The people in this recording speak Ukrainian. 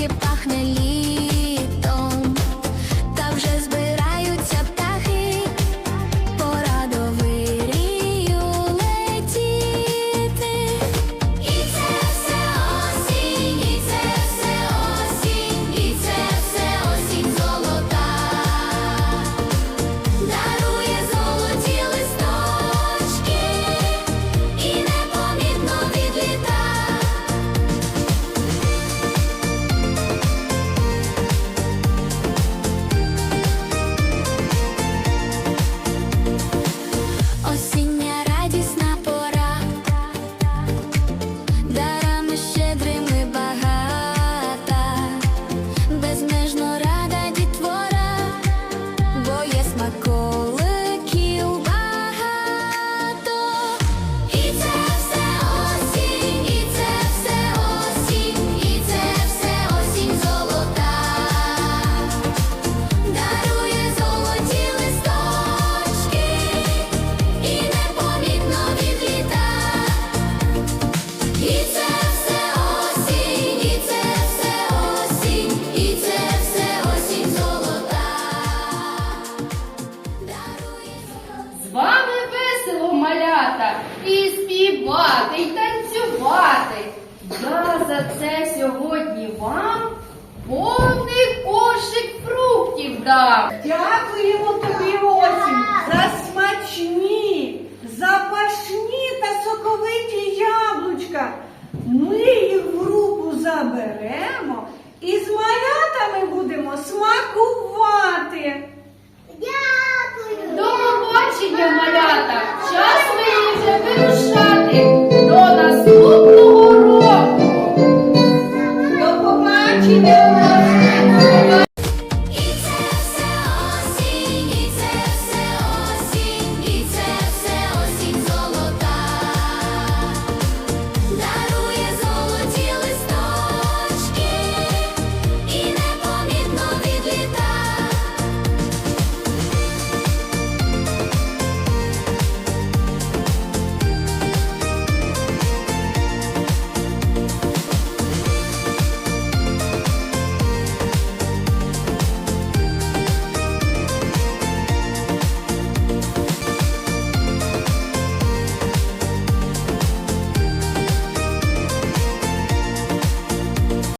skip Да. Дякуємо тобі, осінь, за смачні, запашні та соковиті яблучка. Ми їх в руку заберемо і з малятами будемо смакувати. Дякую! До побачення, малята! Час мені вже вирушати до наступного року. До побачення!